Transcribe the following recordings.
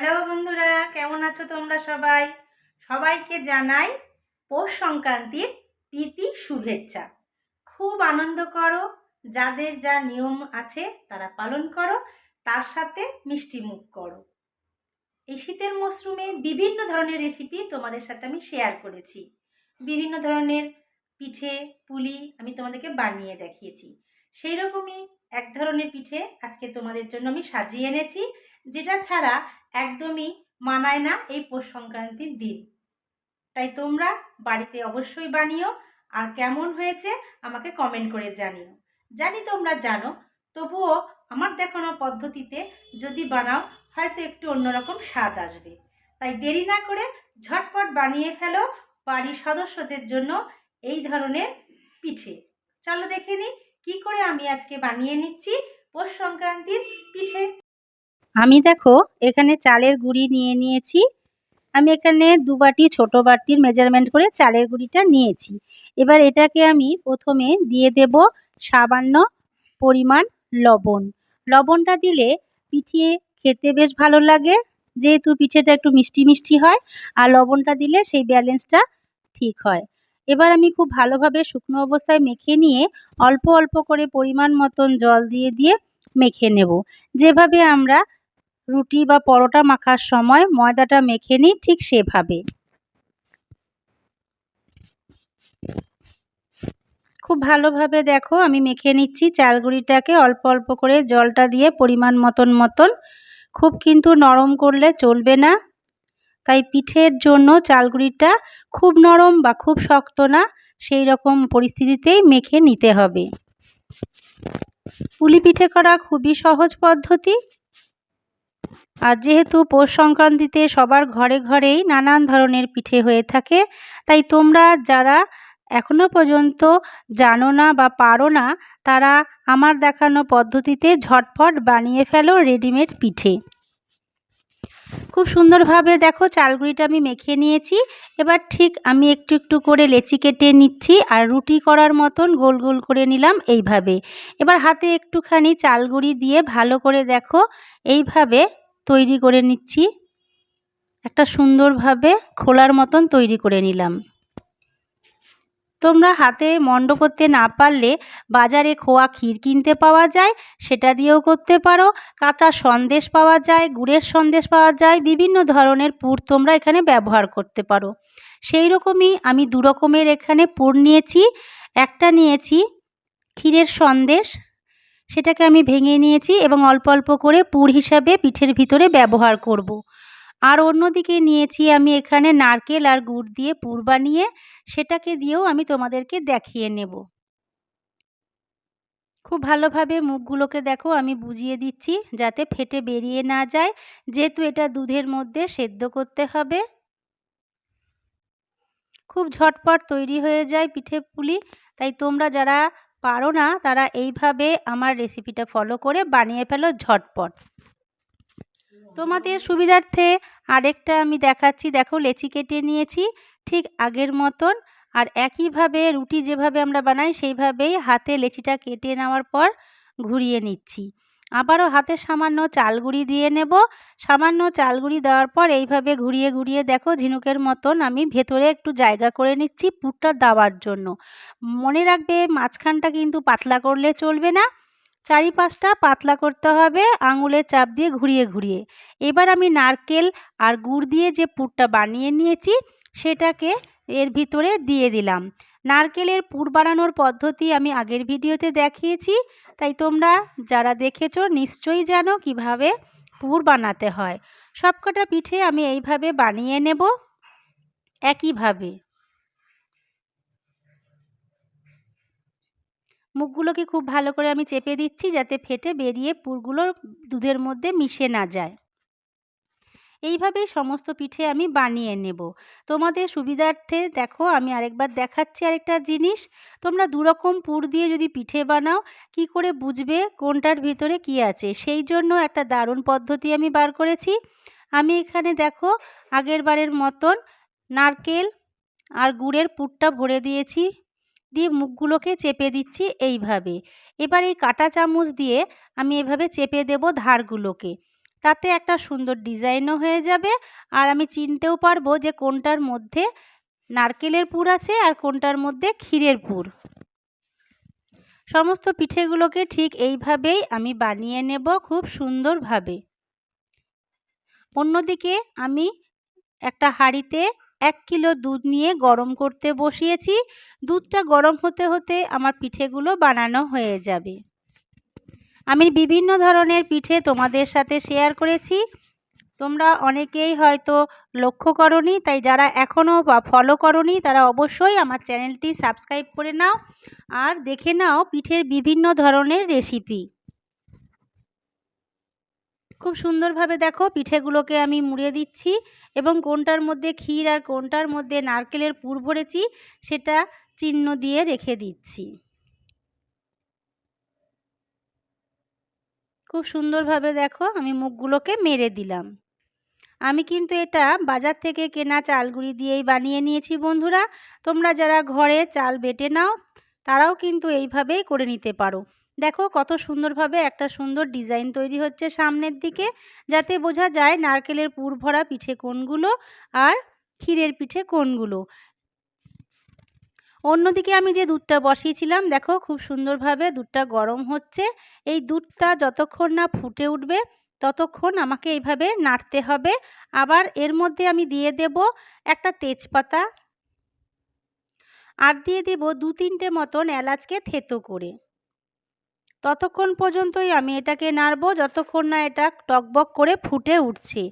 Hello বন্ধুরা, কেমন আছো তোমরা সবাই? সবাইকে জানাই পৌষ সংক্রান্তির প্রীতি শুভেচ্ছা। খুব আনন্দ করো, যাদের যা নিয়ম আছে তারা পালন করো, তার সাথে মিষ্টি মুখ করো। এই শীতের মরশুমে বিভিন্ন ধরনের রেসিপি তোমাদের সাথে আমি শেয়ার করেছি। বিভিন্ন ধরনের পিঠে, পুলি আমি তোমাদেরকে বানিয়ে দেখিয়েছি। সেই রকমই এক ধরনের পিঠে আজকে তোমাদের জন্য আমি সাজিয়ে এনেছি। যেটা ছাড়া একদমই মানায় না এই পৌষ সংক্রান্তির দিন। তাই তোমরা বাড়িতে অবশ্যই বানিও, আর কেমন হয়েছে আমাকে কমেন্ট করে জানিও। জানি তোমরা জানো, তবুও আমার দেখানো পদ্ধতিতে যদি বানাও, হয়তো একটু অন্যরকম স্বাদ আসবে। তাই দেরি না করে ঝটপট বানিয়ে ফেলো বাড়ির সদস্যদের জন্য এই ধরনের পিঠে। চলো দেখে নিই কী করে আমি আজকে বানিয়ে নিচ্ছি পৌষ সংক্রান্তির পিঠে। আমি দেখো, এখানে চালের গুঁড়ি নিয়ে নিয়েছি। আমি এখানে দু বাটি ছোটো বাটির মেজারমেন্ট করে চালের গুঁড়িটা নিয়েছি। এবার এটাকে আমি প্রথমে দিয়ে দেব সামান্য পরিমাণ লবণ। লবণটা দিলে পিঠে খেতে বেশ ভালো লাগে, যেহেতু পিঠেটা একটু মিষ্টি মিষ্টি হয়, আর লবণটা দিলে সেই ব্যালেন্সটা ঠিক হয়। এবার আমি খুব ভালোভাবে শুকনো অবস্থায় মেখে নিয়ে অল্প অল্প করে পরিমাণ মতন জল দিয়ে দিয়ে মেখে নেব। যেভাবে আমরা রুটি বা পরোটা মাখার সময় ময়দাটা মেখে নিই ঠিক সেভাবে। খুব ভালোভাবে দেখো আমি মেখে নিচ্ছি চাল গুঁড়িটাকে অল্প অল্প করে জলটা দিয়ে পরিমাণ মতন মতন। খুব কিন্তু নরম করলে চলবে না। তাই পিঠের জন্য চাল গুঁড়িটা খুব নরম বা খুব শক্ত না, সেই রকম পরিস্থিতিতেই মেখে নিতে হবে। পুলি পিঠে করা খুবই সহজ পদ্ধতি। আর যেহেতু পৌষ সংক্রান্তিতে সবার ঘরে ঘরেই নানান ধরনের পিঠে হয়ে থাকে, তাই তোমরা যারা এখনও পর্যন্ত জানো না বা পারো না, তারা আমার দেখানো পদ্ধতিতে ঝটফট বানিয়ে ফেলো রেডিমেড পিঠে। খুব সুন্দরভাবে দেখো চালগুড়িটা আমি মেখে নিয়েছি, এবার ঠিক আমি একটু একটু করে লেচি কেটে নিচ্ছি আর রুটি করার মতন গোল গোল করে নিলাম এইভাবে। এবার হাতে একটুখানি চালগুড়ি দিয়ে ভালো করে দেখো, এইভাবে তৈরি করে নিচ্ছি। একটা সুন্দরভাবে খোলার মতন তৈরি করে নিলাম। তোমরা হাতে মণ্ড করতে না পারলে বাজারে খোয়া ক্ষীর কিনতে পাওয়া যায়, সেটা দিয়েও করতে পারো। কাঁচা সন্দেশ পাওয়া যায়, গুড়ের সন্দেশ পাওয়া যায়, বিভিন্ন ধরনের পুর তোমরা এখানে ব্যবহার করতে পারো। সেই রকমই আমি দু রকমের এখানে পুর নিয়েছি। একটা নিয়েছি ক্ষীরের সন্দেশ সেটাকে আমি ভেঙে নিয়েছি এবং অল্প অল্প করে পুর হিসাবে পিঠের ভিতরে ব্যবহার করব। আর অন্যদিকে নিয়েছি আমি এখানে নারকেল আর গুড় দিয়ে পুর বানিয়ে, সেটাকে দিয়েও আমি তোমাদেরকে দেখিয়ে নেব। খুব ভালোভাবে মুখগুলোকে দেখো, আমি বুঝিয়ে দিচ্ছি যাতে ফেটে বেরিয়ে না যায়। যেহেতু এটা দুধের মধ্যে সেদ্ধ করতে হবে। খুব ঝটপট তৈরি হয়ে যায় পিঠে পুলি। তাই তোমরা যারা পারো না তারা এইভাবে আমার রেসিপিটা ফলো করে বানিয়ে ফেলো ঝটপট। তোমাদের সুবিধার্থে আরেকটা আমি দেখাচ্ছি। দেখো লেচি কেটে নিয়েছি ঠিক আগের মতন আর একইভাবে রুটি যেভাবে আমরা বানাই সেইভাবেই হাতে লেচিটা কেটে নেওয়ার পর ঘুরিয়ে নিচ্ছি। আবারও হাতে সামান্য চালগুড়ি দিয়ে নেব। সামান্য চালগুড়ি দেওয়ার পর এইভাবে ঘুরিয়ে ঘুরিয়ে দেখো ঝিনুকের মতন আমি ভেতরে একটু জায়গা করে নিচ্ছি পুরটা দেওয়ার জন্য। মনে রাখবে মাঝখানটা কিন্তু পাতলা করলে চলবে না। চারিপাশটা পাতলা করতে হবে আঙুলের চাপ দিয়ে ঘুরিয়ে ঘুরিয়ে। এবার আমি নারকেল আর গুড় দিয়ে যে পুরটা বানিয়ে নিয়েছি সেটাকে এর ভিতরে দিয়ে দিলাম। নারকেলের পুর বানানোর পদ্ধতি আমি আগের ভিডিওতে দেখিয়েছি। তাই তোমরা যারা দেখেছ নিশ্চয়ই জানো কীভাবে পুর বানাতে হয়। সবকটা পিঠে আমি এইভাবে বানিয়ে নেব। একইভাবে। মুখগুলোকে খুব ভালো করে আমি চেপে দিচ্ছি যাতে ফেটে বেরিয়ে পুরগুলো দুধের মধ্যে মিশে না যায়। এইভাবেই সমস্ত পিঠে আমি বানিয়ে নেব। তোমাদের সুবিধার্থে দেখো, আমি আরেকবার দেখাচ্ছি আরেকটা জিনিস। তোমরা দুরকম পুর দিয়ে যদি পিঠে বানাও, কি করে বুঝবে কোনটার ভিতরে কি আছে? সেই জন্য একটা দারুণ পদ্ধতি আমি বার করেছি। আমি এখানে দেখো, আগের বারের মতন নারকেল আর গুড়ের পুরটা ভরে দিয়েছি। দিয়ে মুখগুলোকে চেপে দিচ্ছি এইভাবে। এবার এই কাটা চামচ দিয়ে আমি এভাবে চেপে দেব ধারগুলোকে। তাতে একটা সুন্দর ডিজাইনও হয়ে যাবে। আর আমি চিনতেও পারব যে কোনটার মধ্যে নারকেলের পুর আছে আর কোনটার মধ্যে ক্ষীরের পুর। সমস্ত পিঠেগুলোকে ঠিক এইভাবেই আমি বানিয়ে নেব খুব সুন্দরভাবে। অন্যদিকে আমি একটা হাঁড়িতে এক কিলো দুধ নিয়ে গরম করতে বসিয়েছি। দুধটা গরম হতে হতে আমার পিঠেগুলো বানানো হয়ে যাবে। আমি বিভিন্ন ধরনের পিঠে তোমাদের সাথে শেয়ার করেছি। তোমরা অনেকেই হয়তো লক্ষ্য করনি, তাই যারা এখনও বা ফলো করনি, তারা অবশ্যই আমার চ্যানেলটি সাবস্ক্রাইব করে নাও আর দেখে নাও পিঠের বিভিন্ন ধরনের রেসিপি খুব সুন্দরভাবে দেখো পিঠেগুলোকে আমি মুড়ে দিচ্ছি এবং কোনটার মধ্যে ক্ষীর আর কোনটার মধ্যে নারকেলের পুর ভরেছি, সেটা চিহ্ন দিয়ে রেখে দিচ্ছি। খুব সুন্দরভাবে দেখো আমি মুখগুলোকে মেরে দিলাম। আমি কিন্তু এটা বাজার থেকে কেনা চালগুড়ি দিয়েই বানিয়ে নিয়েছি বন্ধুরা। তোমরা যারা ঘরে চাল বেটে নাও, তারাও কিন্তু এইভাবেই করে নিতে পারো। দেখো কত সুন্দরভাবে একটা সুন্দর ডিজাইন তৈরি হচ্ছে সামনের দিকে, যাতে বোঝা যায় নারকেলের পুর ভরা পিঠে কোনগুলো আর ক্ষীরের পিঠে কোনগুলো। অন্যদিকে আমি যে দুধটা বসিয়েছিলাম, দেখো খুব সুন্দরভাবে দুধটা গরম হচ্ছে। এই দুধটা যতক্ষণ না ফুটে উঠবে, ততক্ষণ আমাকে এইভাবে নাড়তে হবে। আবার এর মধ্যে আমি দিয়ে দেব একটা তেজপাতা। আর দিয়ে দেব দু তিনটে মতন এলাচকে থেতো করে। ততক্ষণ পর্যন্তই আমি এটাকে নাড়বো, যতক্ষণ না এটা টকবক করে ফুটে উঠছে।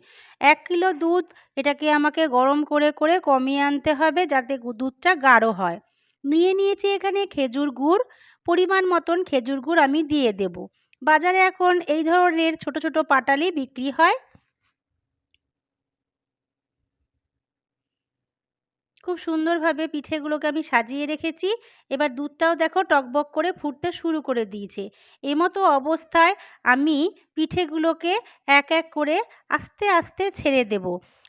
এক কিলো দুধ এটাকে আমাকে গরম করে করে কমিয়ে আনতে হবে যাতে দুধটা গাঢ় হয়। নিয়ে নিয়েছি এখানে খেজুর গুড়। পরিমাণ মতন খেজুর গুড় আমি দিয়ে দেব। বাজারে এখন এই ধরনের ছোট ছোট পাটালি বিক্রি হয়। খুব সুন্দরভাবে পিঠেগুলোকে আমি সাজিয়ে রেখেছি। এবার দুধটাও দেখো টকবক করে ফুটতে শুরু করে দিয়েছে। এমতো অবস্থায় আমি পিঠেগুলোকে এক এক করে আস্তে আস্তে ছেড়ে দেব।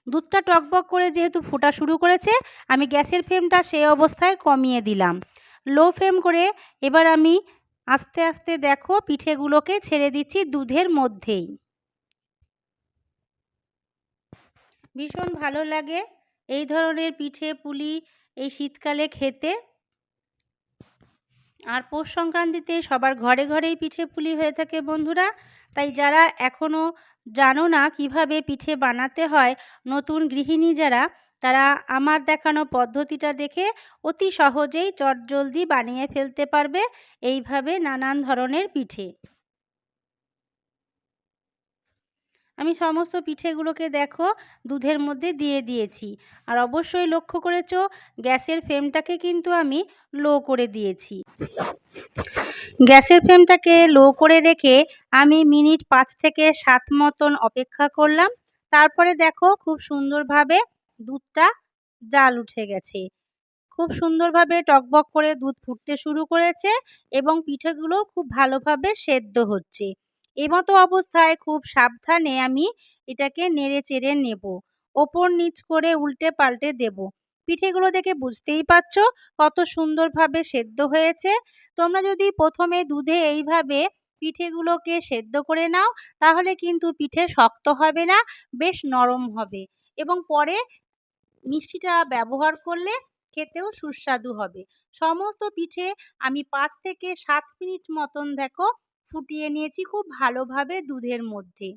দুধটা টকবক করে যেহেতু ফোটা শুরু করেছে, আমি গ্যাসের ফ্লেমটা সেই অবস্থায় কমিয়ে দিলাম। লো ফ্লেম করে এবার আমি আস্তে আস্তে দেখো পিঠেগুলোকে ছেড়ে দিচ্ছি দুধের মধ্যেই। ভীষণ ভালো লাগে। এই ধরনের পিঠে পুলি এই শীতকালে খেতে। আর পৌষ সংক্রান্তিতে সবার ঘরে ঘরেই পিঠে পুলি হয়ে থাকে বন্ধুরা। তাই যারা এখনও জানো না কীভাবে পিঠে বানাতে হয়, নতুন গৃহিণী যারা, তারা আমার দেখানো পদ্ধতিটা দেখে অতি সহজেই চটজলদি বানিয়ে ফেলতে পারবে। এইভাবে নানান ধরনের পিঠে। আমি সমস্ত পিঠেগুলোকে দেখো, দুধের মধ্যে দিয়ে দিয়েছি। আর অবশ্যই লক্ষ্য করেছ, গ্যাসের ফ্লেমটাকে কিন্তু আমি লো করে দিয়েছি। গ্যাসের ফ্লেমটাকে লো করে রেখে আমি মিনিট পাঁচ থেকে সাত মতন অপেক্ষা করলাম। তারপরে দেখো, খুব সুন্দরভাবে দুধটা জাল উঠে গেছে। খুব সুন্দরভাবে টকবক করে দুধ ফুটতে শুরু করেছে এবং পিঠেগুলো খুব ভালোভাবে সেদ্ধ হচ্ছে। এমতো অবস্থায় খুব সাবধানে আমি এটাকে নেড়ে চেড়ে নেব। ওপর নিচ করে উল্টে পাল্টে দেব। পিঠেগুলো দেখে বুঝতেই পারছ কত সুন্দরভাবে সেদ্ধ হয়েছে। তোমরা যদি প্রথমে দুধে এইভাবে পিঠেগুলোকে সেদ্ধ করে নাও, তাহলে কিন্তু পিঠে শক্ত হবে না, বেশ নরম হবে এবং পরে মিষ্টিটা ব্যবহার করলে খেতেও সুস্বাদু হবে। সমস্ত পিঠে আমি পাঁচ থেকে সাত মিনিট মতন দেখো ফুটিয়ে নিয়েছি খুব ভালোভাবে দুধের মধ্যে।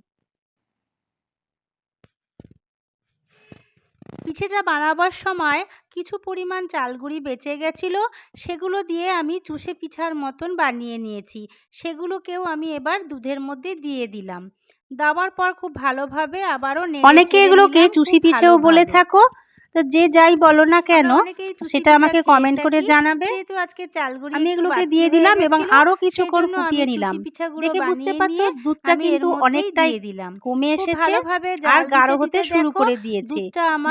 পিঠেটা বানাবার সময় কিছু পরিমাণ চালগুড়ি বেঁচে গেছিল সেগুলো দিয়ে আমি চুষে পিঠার মতন বানিয়ে নিয়েছি। সেগুলোকেও আমি এবার দুধের মধ্যে দিয়ে দিলাম। দেওয়ার পর খুব ভালোভাবে আবারও অনেকে এগুলোকে চুষি পিঠেও বলে থাকো। তো যে যাই বলো না কেন সেটা আমাকে কমেন্ট করে জানাবে। যেহেতু আজকে চালগুড়ি আমি এগুলোকে দিয়ে দিলাম এবং আরও কিছু করে ফুটিয়ে নিলাম। দেখে বুঝতে পারছ? দুধটা কিন্তু অনেকটা অনেকটাই দিয়ে দিলাম। কমে এসেছে আর গাঢ় হতে শুরু করে দিয়েছে।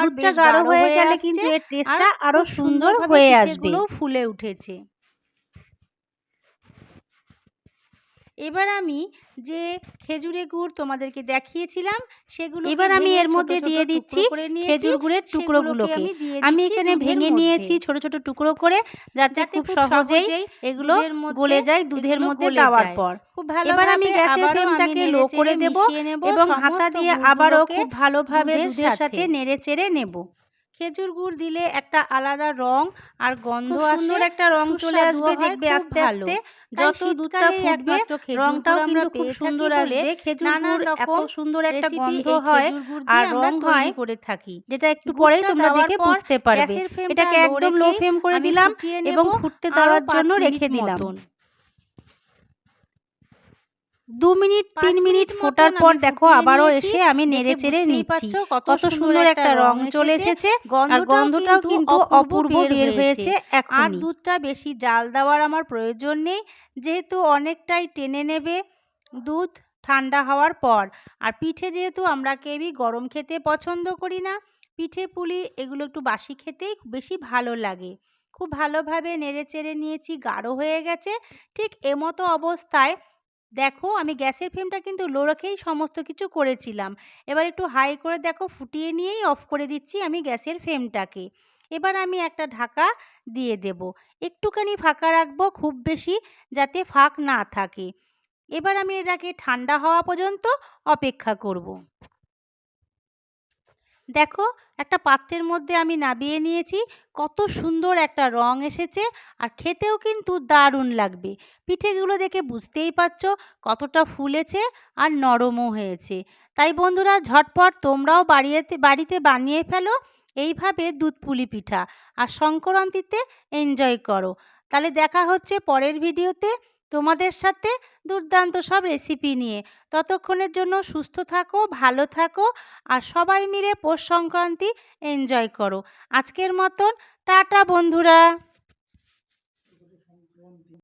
দুধটা গাঢ় হয়ে গেলে কিন্তু এর টেস্টটা আরও সুন্দর হয়ে আসবে। ফুলে উঠেছে। এবার আমি যে খেজুরে গুড় তোমাদেরকে দেখিয়েছিলাম সেগুলো এবার আমি এর মধ্যে দিয়ে দিচ্ছি। খেজুর গুড়ের টুকরোগুলোকে। আমি এখানে ভেঙে নিয়েছি ছোট ছোট টুকরো করে যাতে খুব সহজেই এগুলো গলে যায় দুধের মধ্যে দেওয়ার পর। খুব ভালো এবার আমি গ্যাসের ফ্লেমটাকে লো করে দেব এবং হাতা দিয়ে আবারও খুব ভালোভাবে দুধের সাথে নেড়ে চেড়ে নেব। খেজুর গুড় দিলে একটা আলাদা রং আর গন্ধ আসে একটা রং চলে আসবে দেখবে খুব আস্তে আস্তে। যত দুধটা ফুটবে রংটাও আমরা কিন্তু খুব সুন্দর আসবে। খেজুর গুড় এত রকম সুন্দর একটা গন্ধ হয় আর রং হয় করে থাকি। যেটা একটু পরে তোমরা দেখে বুঝতে পারবে। এটাকে একদম লো ফ্লেম করে দিলাম এবং ফুটতে দেওয়ার জন্য রেখে দিলাম। দু মিনিট তিন মিনিট ফোটার পর দেখো আবারও এসে আমি নেড়ে চেড়ে নিচ্ছি। কত সুন্দর একটা রং চলে এসেছে। আর গন্ধটাও কিন্তু অপূর্ব বের হয়েছে। আর দুধটা বেশি জাল দেওয়ার আমার প্রয়োজন নেই। যেহেতু অনেকটাই টেনে নেবে দুধ ঠান্ডা হওয়ার পর। আর পিঠে যেহেতু আমরা কেউই গরম খেতে পছন্দ করি না পিঠে পুলি এগুলো একটু বাসি খেতেই বেশি ভালো লাগে। খুব ভালোভাবে নেড়ে চেড়ে নিয়েছি গাঢ় হয়ে গেছে। ঠিক এমতো অবস্থায় দেখো আমি গ্যাসের ফ্লেমটা কিন্তু লো রেখেই সমস্ত কিছু করেছিলাম। এবার একটু হাই করে দেখো ফুটিয়ে নিয়েই অফ করে দিচ্ছি আমি গ্যাসের ফ্লেমটাকে। এবার আমি একটা ঢাকা দিয়ে দেব। একটুখানি ফাঁকা রাখব খুব বেশি যাতে ফাঁক না থাকে। এবার আমি এটাকে ঠান্ডা হওয়া পর্যন্ত অপেক্ষা করব। দেখো, একটা পাত্রের মধ্যে আমি নাবিয়ে নিয়েছি, কত সুন্দর একটা রং এসেছে আর খেতেও কিন্তু দারুণ লাগবে। পিঠেগুলো দেখে বুঝতেই পারছ কতটা ফুলেছে আর নরমও হয়েছে। তাই বন্ধুরা, ঝটপট তোমরাও বাড়িতে বাড়িতে বানিয়ে ফেলো এইভাবে দুধ পুলি পিঠা। আর সংক্রান্তিতে এনজয় করো। তাহলে দেখা হচ্ছে পরের ভিডিওতে তোমাদের সাথে দুর্দান্ত সব রেসিপি নিয়ে। ততক্ষণের জন্য সুস্থ থাকো, ভালো থাকো আর সবাই মিলে পৌষ সংক্রান্তি এনজয় করো। আজকের মতন, টাটা বন্ধুরা।